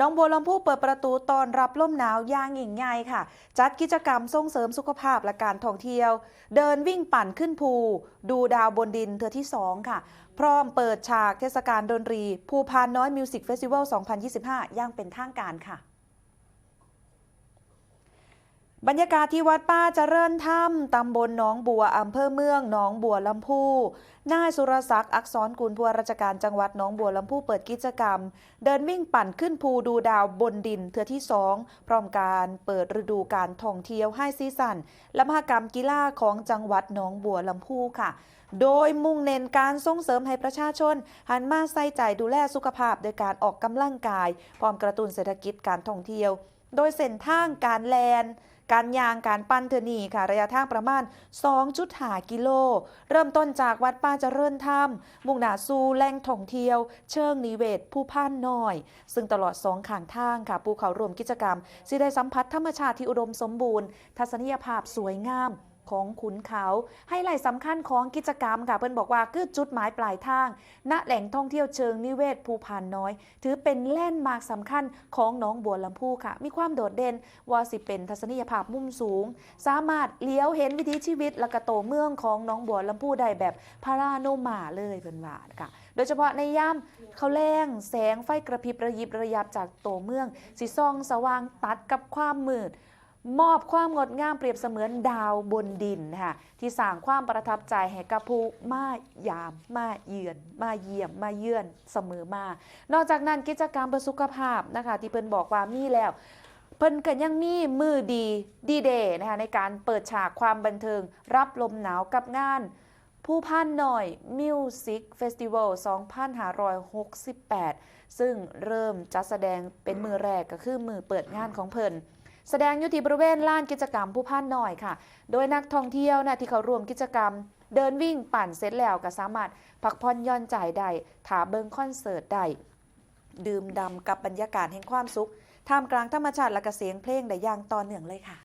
น้องบัวลำพูเปิดประตูตอนรับลมหนาวย่างหญิงใหญ่ค่ะ จัดกิจกรรมส่งเสริมสุขภาพและการท่องเที่ยว เดินวิ่งปั่นขึ้นภู ดูดาวบนดินเทือที่2ค่ะ พร้อมเปิดฉากเทศกาลดนตรี ภูพานน้อยมิวสิกเฟสติวัล 2025 อย่างเป็นทางการค่ะ บรรยากาศที่วัดป้าเจริญธรรมตำบลหนองบัวอำเภอเมืองหนองบัวลำพูนายสุรศักดิ์อักษรกุลผู้ว่าราชการจังหวัดหนองบัวลำพูเปิดกิจกรรม เดินวิ่งปั่นขึ้นภูดูดาวบนดินเทือที่2พร้อมการเปิดฤดูการท่องเที่ยวให้ซีสันและมหกรรมกีฬาของจังหวัดหนองบัวลำพูค่ะ โดยมุ่งเน้นการส่งเสริมให้ประชาชน หันมาใส่ใจดูแลสุขภาพโดยการออกกำลังกายพร้อมกระตุ้นเศรษฐกิจการท่องเที่ยว โดยเส้นทางการแลน การยางการปั้นเทอนีค่ะ ระยะทางประมาณ 2.5 กิโล เริ่มต้นจากวัดป้าเจริญธรรม มุ่งหน้าสู่แหล่งท่องเที่ยว เชิงนิเวศผู้พ่านน้อย ซึ่งตลอดสองข้างทางค่ะภูเขารวมกิจกรรมสิได้สัมผัสธรรมชาติที่อุดมสมบูรณ์ ทัศนียภาพสวยงาม ของขุนเขา ให้ไลท์สำคัญของกิจกรรมค่ะ เพิ่นบอกว่าคือจุดหมายปลายทาง ณแหล่งท่องเที่ยวเชิงนิเวศภูพานน้อย ถือเป็นแล่นด์มาร์คสำคัญของหนองบัวลำพูค่ะ มีความโดดเด่นว่าสิเป็นทัศนียภาพมุมสูง สามารถเลี้ยวเห็นวิถีชีวิตและกระโตเมืองของหนองบัวลำพูได้แบบพาราโนมาเลยเป็นว่าค่ะ โดยเฉพาะในย่ามเขาแรงแสงไฟกระพริบระยิบระยับจากโตเมืองสีซองสว่างตัดกับความมืด มอบความงดงามเปรียบเสมือนดาวบนดินค่ะที่สร้างความประทับใจให้กับผู้มายาม มาเยือน มาเยี่ยม มาเยือนเสมอมา นอกจากนั้นกิจกรรมเพื่อสุขภาพนะคะที่เพิ่นบอกว่ามีแล้ว เพิ่นก็ยังมีมือดีดีเดย์นะคะในการเปิดฉากความบันเทิง รับลมหนาวกับงานผู้พันหน่อยมิวสิกเฟสติวัล2568 ซึ่งเริ่มจัดแสดงเป็นมือแรกก็คือมือเปิดงานของเพิ่น แสดงอยู่ที่บริเวณลานกิจกรรมผู้พันหน่อยค่ะ โดยนักท่องเที่ยวนะที่เขาร่วมกิจกรรม เดินวิ่งปั่นเสร็จแล้วก็สามารถพักผ่อนย่อนใจได้ถาเบิงคอนเสิร์ตได้ดื่มดำกับบรรยากาศแห่งความสุขท่ามกลางธรรมชาติและกเสียงเพลงได้อย่างต่อเนื่องเลยค่ะ